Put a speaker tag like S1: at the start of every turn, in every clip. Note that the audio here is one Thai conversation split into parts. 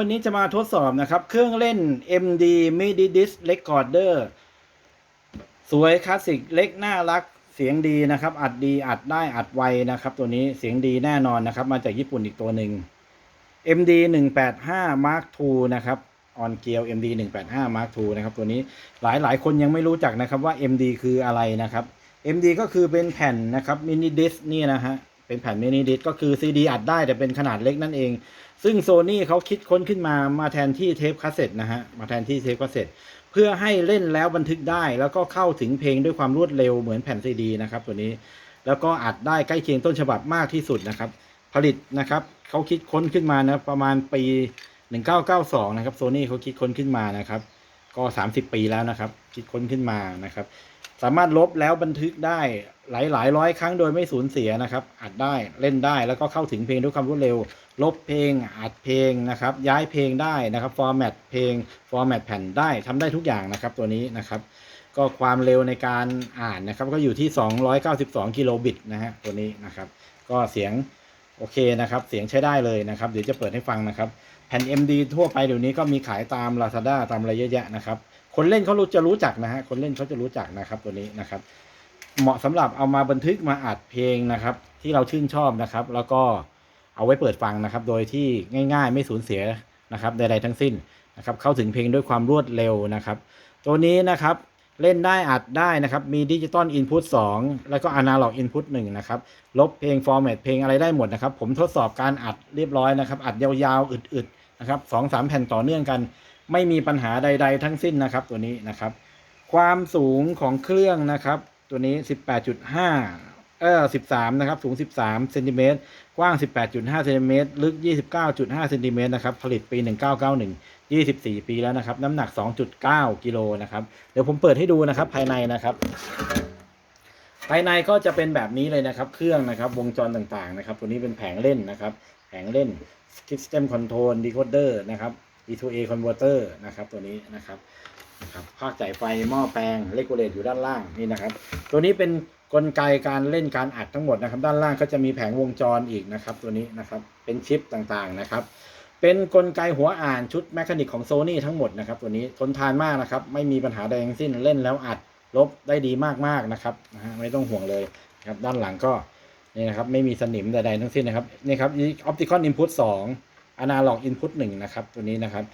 S1: วันนี้จะมาทดสอบนะครับ เครื่องเล่น MD MIDI Disc Recorder สวยคลาสสิกเล็กน่ารัก เสียงดีนะครับ อัดดีอัดได้อัดไวนะครับ ตัวนี้เสียงดีแน่นอนนะครับ มาจากญี่ปุ่นอีกตัวหนึ่ง MD 185 Mark II นะครับ on g e a r MD 185 Mark II นะครับ ตัวนี้หลายหลายคนยังไม่รู้จักนะครับว่า MD คืออะไรนะครับ MD ก็คือเป็นแผ่นนะครับมินิดิสนี่นะฮะ เป็นแผ่นมินิดิสก็คือ CD อัดได้แต่เป็นขนาดเล็กนั่นเอง ซึ่งโซนี่เขาคิดค้นขึ้นมามาแทนที่เทปคาสเซ็ตนะฮะ มาแทนที่เทปคาสเซ็ตเพื่อให้เล่นแล้วบันทึกได้แล้วก็เข้าถึงเพลงด้วยความรวดเร็วเหมือนแผ่นซีดีนะครับตัวนี้ แล้วก็อัดได้ใกล้เคียงต้นฉบับมากที่สุดนะครับ ผลิตนะครับเขาคิดค้นขึ้นมานะประมาณปี 1992 นะครับโซนี่เขาคิดค้นขึ้นมานะครับ ก็ 30 ปีแล้วนะครับ คิดค้นขึ้นมานะครับ สามารถลบแล้วบันทึกได้หลายหลายร้อยครั้งโดยไม่สูญเสียนะครับอัดได้เล่นได้แล้วก็เข้าถึงเพลงด้วยความรวดเร็ว ลบเพลงอัดเพลงนะครับย้ายเพลงได้นะครับฟอร์แมตเพลงฟอร์แมตแผ่นได้ทำได้ทุกอย่างนะครับตัวนี้นะครับ ก็ความเร็วในการอ่านนะครับก็อยู่ที่ 292 กิโลบิตนะฮะตัวนี้นะครับ ก็เสียงโอเคนะครับ เสียงใช้ได้เลยนะครับ เดี๋ยวจะเปิดให้ฟังนะครับ ผ่น MD ทั่วไปเดี๋ยวนี้ก็มีขายตาม Lazada ตามอะไรเยอะแยะนะครับ คนเล่นเขารู้จะรู้จักนะฮะ คนเล่นเขาจะรู้จักนะครับตัวนี้นะครับ เหมาะสำหรับเอามาบันทึกมาอัดเพลงนะครับ ที่เราชื่นชอบนะครับ แล้วก็เอาไว้เปิดฟังนะครับ โดยที่ง่าย ๆ ไม่สูญเสียนะครับใดๆทั้งสิ้นนะครับ เข้าถึงเพลงด้วยความรวดเร็วนะครับ ตัวนี้นะครับเล่นได้อัดได้นะครับ มีดิจิตอลอินพุต2แล้วก็อนาล็อกอินพุต1นะครับ ลบเพลงฟอร์แมตเพลงอะไรได้หมดนะครับ ผมทดสอบการอัดเรียบร้อยนะครับ อัดยาวๆ อึดๆ นะครับสองสามแผ่นต่อเนื่องกัน ไม่มีปัญหาใด ๆ ทั้งสิ้นนะครับ ตัวนี้นะครับ ความสูงของเครื่องนะครับ ตัวนี้18.5เออ13นะครับ สูง13เซนติเมตรกว้าง18.5เซนติเมตรลึก29.5เก้าจุดห้าเซนติเมตรนะครับ ผลิตปี1991 24ปีแล้วนะครับ น้ำหนัก2.9กิโลนะครับ เดี๋ยวผมเปิดให้ดูนะครับ ภายในนะครับ ภายในก็จะเป็นแบบนี้เลยนะครับ เครื่องนะครับ วงจรต่างๆนะครับ ตัวนี้เป็นแผงเล่นนะครับ แผงเล่น System Control Decoder นะครับ E2A Converter นะครับ ตัวนี้นะครับนะครับภาคจ่ายไฟหม้อแปลงเลกูเลตอยู่ด้านล่างนี่นะครับ ตัวนี้เป็นกลไกการเล่นการอัดทั้งหมดนะครับ ด้านล่างก็จะมีแผงวงจรอีกนะครับ ตัวนี้นะครับเป็นชิปต่างๆนะครับเป็นกลไกหัวอ่านชุดแมคานิกของโซนี่ทั้งหมดนะครับ ตัวนี้ทนทานมากนะครับ ไม่มีปัญหาใดทั้งสิ้นเล่นแล้วอัดลบได้ดีมากๆนะครับนะฮะไม่ต้องห่วงเลยครับด้านหลังก็ นี่นะครับไม่มีสนิมใดๆทั้งสิ้นนะครับนี่ครับออปติคอลอินพุตสองอนาล็อกอินพุตหนึ่งนะครับตัวนี้นะครับ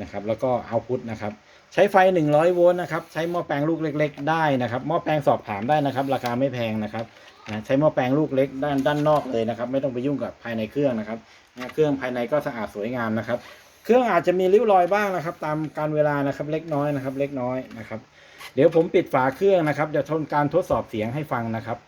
S1: นะครับแล้วก็เอาพุตนะครับใช้ไฟ 100 โวลต์นะครับใช้หม้อแปลงลูกเล็ก ๆ ได้นะครับหม้อแปลงสอบถามได้นะครับ ราคาไม่แพงนะครับนะใช้หม้อแปลงลูกเล็กด้านด้านนอกเลยนะครับ ไม่ต้องไปยุ่งกับภายในเครื่องนะครับเครื่องภายในก็สะอาดสวยงามนะครับ เครื่องอาจจะมีริ้วรอยบ้างนะครับ ตามการเวลานะครับเล็กน้อยนะครับ เล็กน้อยนะครับ เดี๋ยวผมปิดฝาเครื่องนะครับจะทนการทดสอบเสียงให้ฟังนะครับ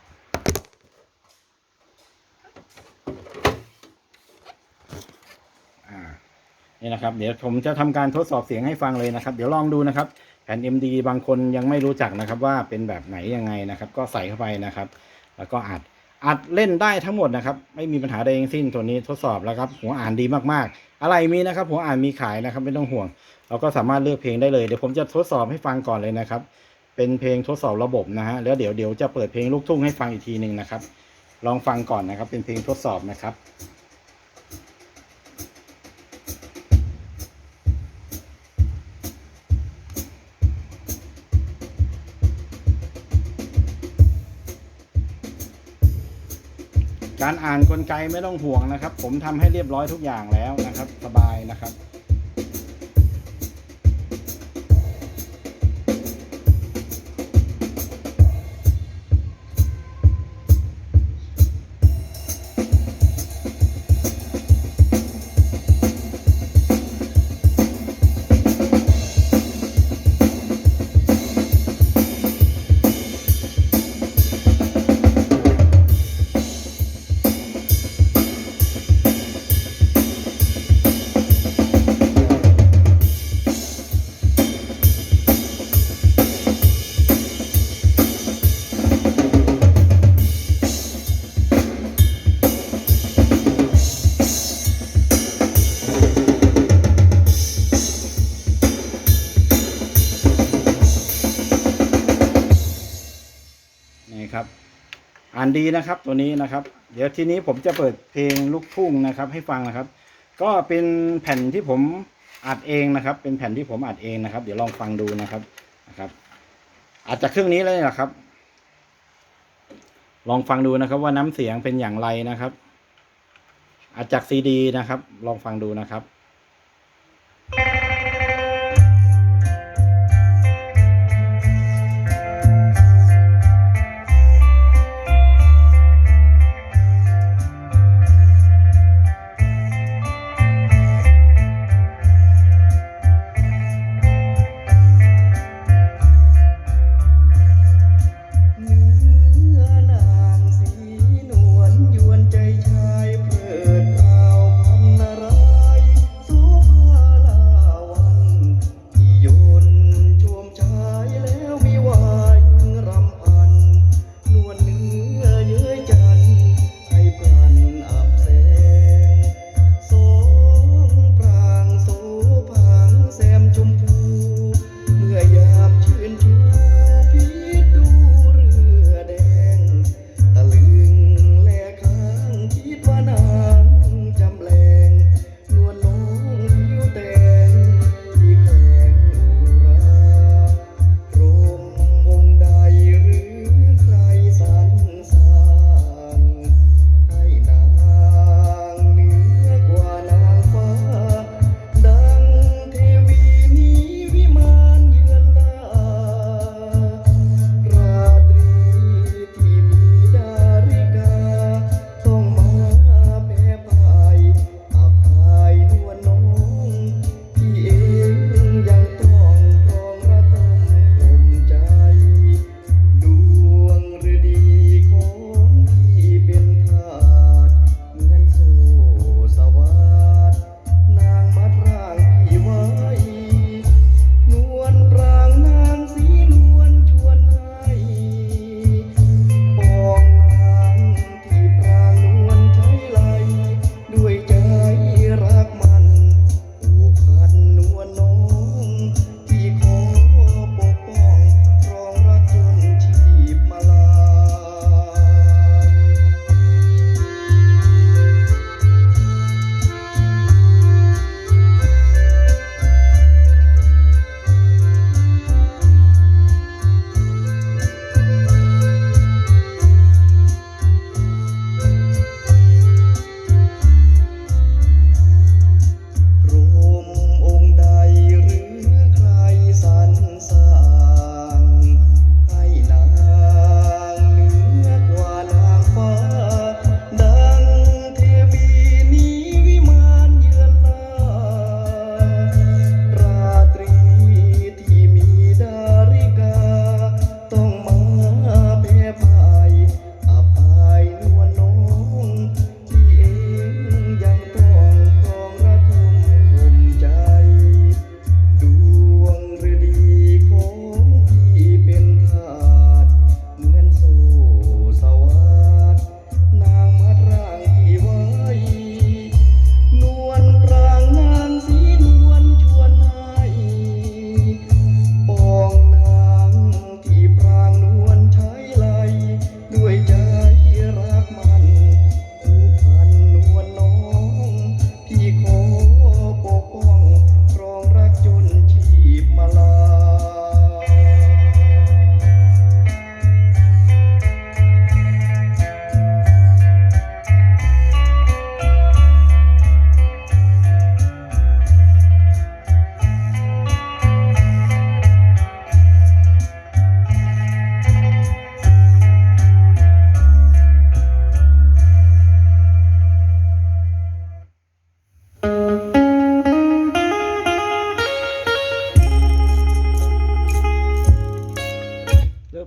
S1: นี่นะครับ เดี๋ยวผมจะทำการทดสอบเสียงให้ฟังเลยนะครับ เดี๋ยวลองดูนะครับแผ่น MD บางคนยังไม่รู้จักนะครับว่าเป็นแบบไหนยังไงนะครับ ก็ใส่เข้าไปนะครับ แล้วก็อัดอัดเล่นได้ทั้งหมดนะครับ ไม่มีปัญหาใดทั้งสิ้นตัวนี้ทดสอบแล้วครับ หัวอ่านดีมากๆ อะไรมีนะครับหัวอ่านมีขายนะครับ ไม่ต้องห่วง เราก็สามารถเลือกเพลงได้เลยเดี๋ยวผมจะทดสอบให้ฟังก่อนเลยนะครับ เป็นเพลงทดสอบระบบนะฮะแล้วเดี๋ยวเดี๋ยวจะเปิดเพลงลูกทุ่งให้ฟังอีกทีหนึ่งนะครับ ลองฟังก่อนนะครับ เป็นเพลงทดสอบนะครับ การอ่านกลไกไม่ต้องห่วงนะครับ ผมทำให้เรียบร้อยทุกอย่างแล้วนะครับ สบายนะครับ ครับ อ่านดีนะครับตัวนี้นะครับ เดี๋ยวทีนี้ผมจะเปิดเพลงลูกทุ่งนะครับ ให้ฟังนะครับ
S2: ก็เป็นแผ่นที่ผมอัดเองนะครับ เป็นแผ่นที่ผมอัดเองนะครับ เดี๋ยวลองฟังดูนะครับนะครับอัดจากเครื่องนี้เลยนะครับ ลองฟังดูนะครับ ว่าน้ำเสียงเป็นอย่างไรนะครับอัดจากซีดีนะครับ ลองฟังดูนะครับ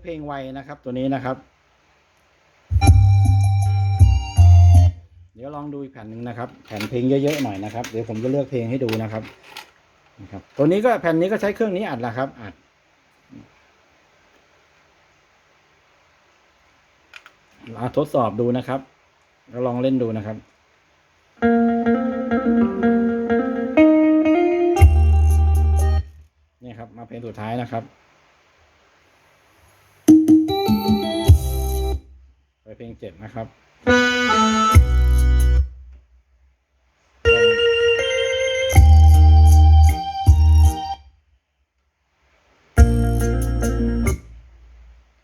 S1: เพลงไวนะครั
S2: บตัวนี้นะครับ เดี๋ยวลองดูอีกแผ่นหนึ่งนะครับ แผ่นเพลงเยอะๆหน่อยนะครับ เดี๋ยวผมจะเลือกเพลงให้ดูนะครับนะครับ ตัวนี้ก็แผ่นนี้ก็ใช้เครื่องนี้อัดละครับ อัดลองทดสอบดูนะครับแล้วลองเล่นดูนะครับนี่ครับมาเพลงสุดท้ายนะครับ เพลงเจ็ดนะครับ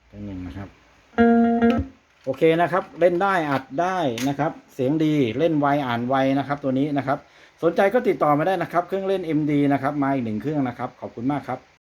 S1: เป็หนึ่งนะครับ โอเคนะครับ เล่นได้อัดได้นะครับ เสียงดีเล่นไวอ่านไวนะครับ ตัวนี้นะครับ สนใจก็ติดต่อมาได้นะครับ เครื่องเล่น MD นะครับ มาอีกหนึ่งเครื่องนะครับ ขอบคุณมากครับ